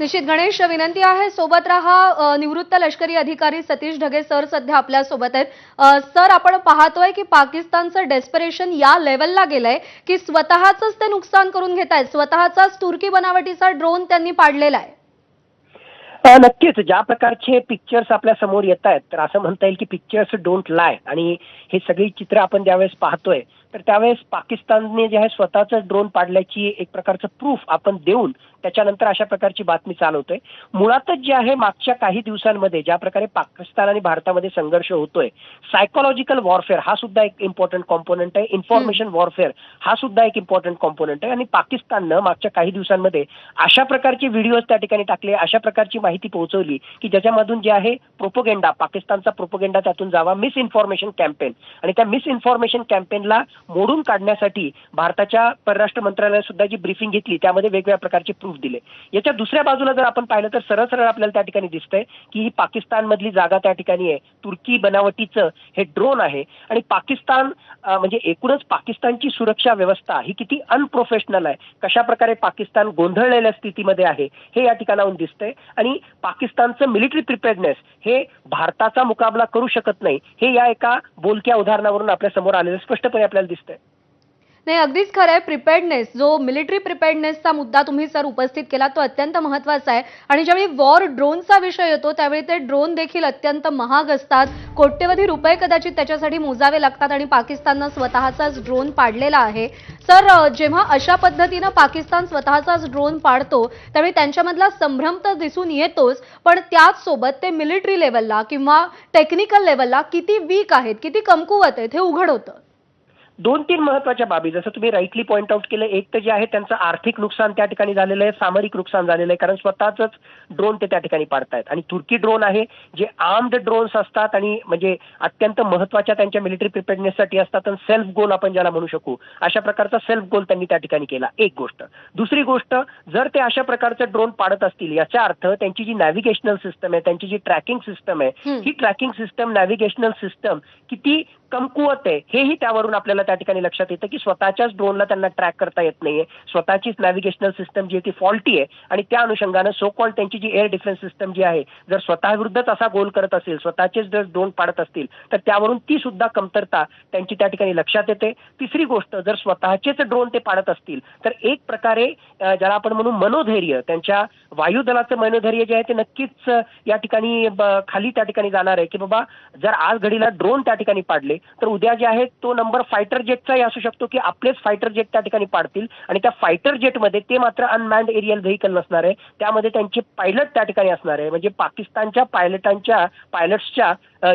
निश्चित गणेश विनंती आहे सोबत राहा निवृत्त लष्करी अधिकारी सतीश ढगे सर सध्या आपल्यासोबत आहेत. सर आपण पाहतोय की पाकिस्तानचं डेस्परेशन या लेवलला गेलंय की स्वतःच ते नुकसान करून घेत आहेत स्वतःचाच तुर्की बनावटीचा ड्रोन त्यांनी पाडलेला आहे. नक्कीच. ज्या प्रकारचे पिक्चर्स आपल्यासमोर येत आहेत तर असं म्हणता येईल की पिक्चर्स डोंट लाय आणि हे सगळी चित्र आपण ज्यावेळेस पाहतोय तर त्यावेळेस पाकिस्तानने जे आहे स्वतःच ड्रोन पाडल्याची एक प्रकारचं प्रूफ आपण देऊन त्याच्यानंतर अशा प्रकारची बातमी चालवतोय. मुळातच जे आहे मागच्या काही दिवसांमध्ये ज्या प्रकारे पाकिस्तान आणि भारतामध्ये संघर्ष होतोय सायकोलॉजिकल वॉरफेअर हा सुद्धा एक इम्पॉर्टंट कॉम्पोनंट आहे. इन्फॉर्मेशन वॉरफेअर हा सुद्धा एक इम्पॉर्टंट कॉम्पोनंट आहे. आणि पाकिस्ताननं मागच्या काही दिवसांमध्ये अशा प्रकारचे व्हिडिओज त्या ठिकाणी टाकले अशा प्रकारची माहिती पोहोचवली की ज्याच्यामधून जे आहे प्रोपोगेंडा पाकिस्तानचा प्रोपोगेंडा त्यातून जावा मिस इन्फॉर्मेशन कॅम्पेन आणि त्या मिस इन्फॉर्मेशन कॅम्पेनला मोडून काढण्यासाठी भारताच्या परराष्ट्र मंत्रालयाने सुद्धा जी ब्रीफिंग घेतली त्यामध्ये वेगवेगळ्या प्रकारचे प्रूफ दिले. याच्या दुसऱ्या बाजूला जर आपण पाहिलं तर सरळ सरळ आपल्याला त्या ठिकाणी दिसतंय की ही पाकिस्तानमधली जागा त्या ठिकाणी आहे. तुर्की बनावटीचं हे ड्रोन आहे. आणि पाकिस्तान म्हणजे एकूणच पाकिस्तानची सुरक्षा व्यवस्था ही किती अनप्रोफेशनल आहे. कशा प्रकारे पाकिस्तान गोंधळलेल्या स्थितीमध्ये आहे हे या ठिकाणाहून दिसतंय. आणि पाकिस्तानचं मिलिटरी प्रिपेअर्डनेस हे भारताचा मुकाबला करू शकत नाही हे या एका बोलक्या उदाहरणावरून आपल्यासमोर आलेलं स्पष्टपणे आपल्याला दिसतंय. नाही अगदीच खरं आहे प्रिपेअर्डनेस जो मिलिटरी प्रिपेअर्डनेसचा मुद्दा तुम्ही सर उपस्थित केला तो अत्यंत महत्त्वाचा आहे. आणि ज्यावेळी वॉर ड्रोनचा विषय येतो त्यावेळी ते ड्रोन देखील अत्यंत महाग असतात. कोट्यवधी रुपये कदाचित त्याच्यासाठी मोजावे लागतात आणि पाकिस्ताननं स्वतःचाच ड्रोन पाडलेला आहे. सर जेव्हा अशा पद्धतीनं पाकिस्तान स्वतःचाच ड्रोन पाडतो त्यावेळी त्यांच्यामधला संभ्रम तर दिसून येतोच पण त्याचसोबत ते मिलिटरी लेवलला किंवा टेक्निकल लेवलला किती वीक आहेत किती कमकुवत आहेत हे उघड होतं. दोन तीन महत्त्वाच्या बाबी. जसं तुम्ही राईटली पॉईंट आउट केलं एक तर जे आहे त्यांचं आर्थिक नुकसान त्या ठिकाणी झालेलं आहे सामरिक नुकसान झालेलं आहे कारण स्वतःच ड्रोन ते त्या ठिकाणी पाडतायत. आणि तुर्की ड्रोन आहे जे आर्म्ड ड्रोन्स असतात आणि म्हणजे अत्यंत महत्त्वाच्या त्यांच्या मिलिटरी प्रिपेअरनेससाठी असतात आणि सेल्फ गोल आपण ज्याला म्हणू शकू अशा प्रकारचा सेल्फ गोल त्यांनी त्या ठिकाणी केला. एक गोष्ट. दुसरी गोष्ट जर ते अशा प्रकारचे ड्रोन पाडत असतील याचा अर्थ त्यांची जी नॅव्हिगेशनल सिस्टम आहे त्यांची जी ट्रॅकिंग सिस्टम आहे. ही ट्रॅकिंग सिस्टम नॅव्हिगेशनल सिस्टम किती कमकुवत आहे हेही त्यावरून आपल्याला त्या ठिकाणी लक्षात येतं की स्वतःच्याच ड्रोनला त्यांना ट्रॅक करता येत नाहीये. स्वतःचीच नॅव्हिगेशनल सिस्टम जी आहे ती फॉल्टी आहे. आणि त्या अनुषंगानं सो कॉल त्यांची जी एअर डिफेन्स सिस्टम जी आहे जर स्वतःविरुद्धच असा गोल करत असेल स्वतःचेच जर ड्रोन पाडत असतील तर त्यावरून ती सुद्धा कमतरता त्यांची त्या ठिकाणी लक्षात येते. तिसरी गोष्ट जर स्वतःचेच ड्रोन ते पाडत असतील तर एक प्रकारे ज्याला आपण म्हणू मनोधैर्य त्यांच्या वायुदलाचं मनोधैर्य जे आहे ते नक्कीच या ठिकाणी खाली त्या ठिकाणी जाणार आहे की बाबा जर आज घडीला ड्रोन त्या ठिकाणी पाडले तर उद्या जे आहे तो नंबर फायटर जेटचाही असू शकतो की आपलेच फायटर जेट त्या ठिकाणी पाडतील. आणि त्या फायटर जेटमध्ये ते मात्र अनमॅन्ड एरियल व्हेकल नसणार. आहे त्यामध्ये त्यांचे पायलट त्या ठिकाणी असणार. आहे म्हणजे पाकिस्तानच्या पायलटांच्या पायलट्सच्या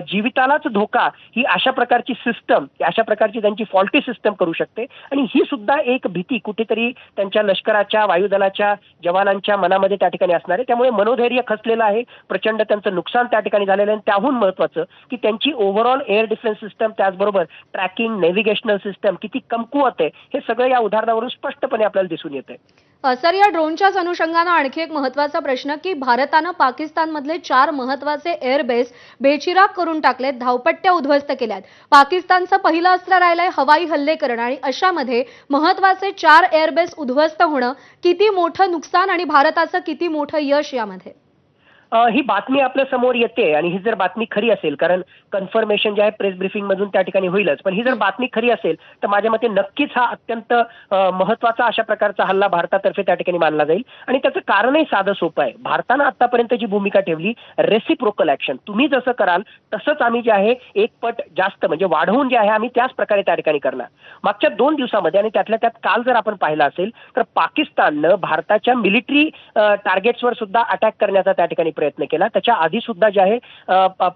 जीवितालाच धोका ही अशा प्रकारची सिस्टम अशा प्रकारची त्यांची फॉल्टी सिस्टम करू शकते. आणि ही सुद्धा एक भीती कुठेतरी त्यांच्या लष्कराच्या वायुदलाच्या जवानांच्या मनामध्ये त्या ठिकाणी असणार. आहे त्यामुळे मनोधैर्य खचलेलं आहे. प्रचंड त्यांचं नुकसान त्या ठिकाणी झालेलं आहे. आणि त्याहून महत्वाचं की त्यांची ओव्हरऑल एअर डिफेन्स सिस्टम त्याचबरोबर ट्रॅकिंग नेव्हिगेशन नेव्हिगेशनल सिस्टम किती कमकुवत आहे हे सगळं या उदाहरणावरून स्पष्टपणे आपल्याला दिसून येत आहे सर या ड्रोनच्याच अनुषंगानं आणखी एक महत्त्वाचा प्रश्न की भारतानं पाकिस्तानमधले चार महत्त्वाचे एअरबेस बेचिराग करून टाकलेत धावपट्ट्या उद्ध्वस्त केल्यात. पाकिस्तानचं पहिलं अस्त्र राहिलंय हवाई हल्ले करणं आणि अशामध्ये महत्त्वाचे चार एअरबेस उद्ध्वस्त होणं किती मोठं नुकसान आणि भारताचं किती मोठं यश यामध्ये? ही बातमी आपल्यासमोर येते आणि ही जर बातमी खरी असेल कारण कन्फर्मेशन जे आहे प्रेस ब्रिफिंग मधून त्या ठिकाणी होईलच. पण ही जर बातमी खरी असेल तर माझ्या मते नक्कीच हा अत्यंत महत्त्वाचा अशा प्रकारचा हल्ला भारतातर्फे त्या ठिकाणी मानला जाईल. आणि त्याचं कारणही साधं सोपं आहे. भारतानं आतापर्यंत जी भूमिका ठेवली रेसिप्रोकल ऍक्शन तुम्ही जसं कराल तसंच आम्ही जे आहे एक पट जास्त म्हणजे वाढवून जे आहे आम्ही त्याच प्रकारे त्या ठिकाणी करणार. मागच्या दोन दिवसामध्ये आणि त्यातल्या त्यात काल जर आपण पाहिलं असेल तर पाकिस्ताननं भारताच्या मिलिटरी टार्गेट्सवर सुद्धा अटॅक करण्याचा त्या ठिकाणी प्रयत्न केला. त्याच्या आधी सुद्धा जे आहे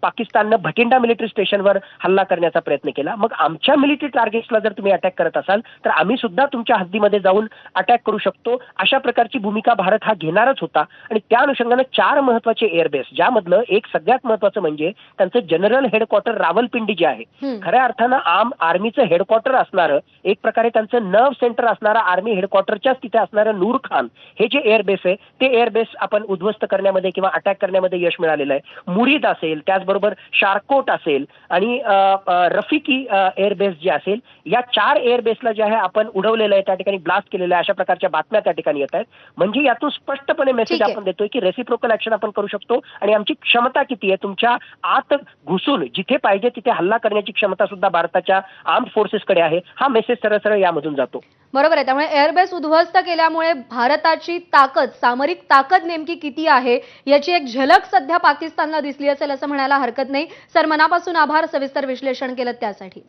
पाकिस्ताननं भटिंडा मिलिटरी स्टेशनवर हल्ला करण्याचा प्रयत्न केला. मग आमच्या मिलिटरी टार्गेट्सला जर तुम्ही अटॅक करत असाल तर आम्ही सुद्धा तुमच्या हद्दीमध्ये जाऊन अटॅक करू शकतो. अशा प्रकारची भूमिका भारत हा घेणारच होता. आणि त्या अनुषंगानं चार महत्त्वाचे एअरबेस ज्यामधलं एक सगळ्यात महत्वाचं म्हणजे त्यांचं जनरल हेडक्वार्टर रावलपिंडी जे आहे. खऱ्या अर्थानं आम आर्मीचं हेडक्वार्टर असणारं एक प्रकारे त्यांचं नर्व सेंटर असणारं आर्मी हेडक्वार्टरच्याच तिथे असणारं नूर खान हे जे एअरबेस आहे ते एअरबेस आपण उद्ध्वस्त करण्यामध्ये किंवा अटॅक अटॅक करण्यामध्ये यश मिळालेलं आहे. मुरीद असेल त्याचबरोबर शारकोट असेल आणि रफिकी एअरबेस जे असेल या चार एअरबेसला जे आहे आपण उडवलेलं आहे त्या ठिकाणी ब्लास्ट केलेलं आहे अशा प्रकारच्या बातम्या त्या ठिकाणी येत आहेत. म्हणजे यातून स्पष्टपणे मेसेज. आपण देतोय की रेसिप्रोकल ऍक्शन आपण करू शकतो आणि आमची क्षमता किती आहे? तुमच्या आत घुसून जिथे पाहिजे तिथे हल्ला करण्याची क्षमता सुद्धा भारताच्या आर्म फोर्सेसकडे आहे. हा मेसेज सरळ सरळ यामधून जातो. बरोबर आहे. त्यामुळे एअरबेस उद्ध्वस्त केल्यामुळे भारताची ताकद सामरिक ताकद नेमकी किती आहे याची एक झलक सध्या पाकिस्तानला दिसली असेल असं म्हणायला हरकत नाही. सर मनापासून आभार. सविस्तर विश्लेषण केलं त्यासाठी.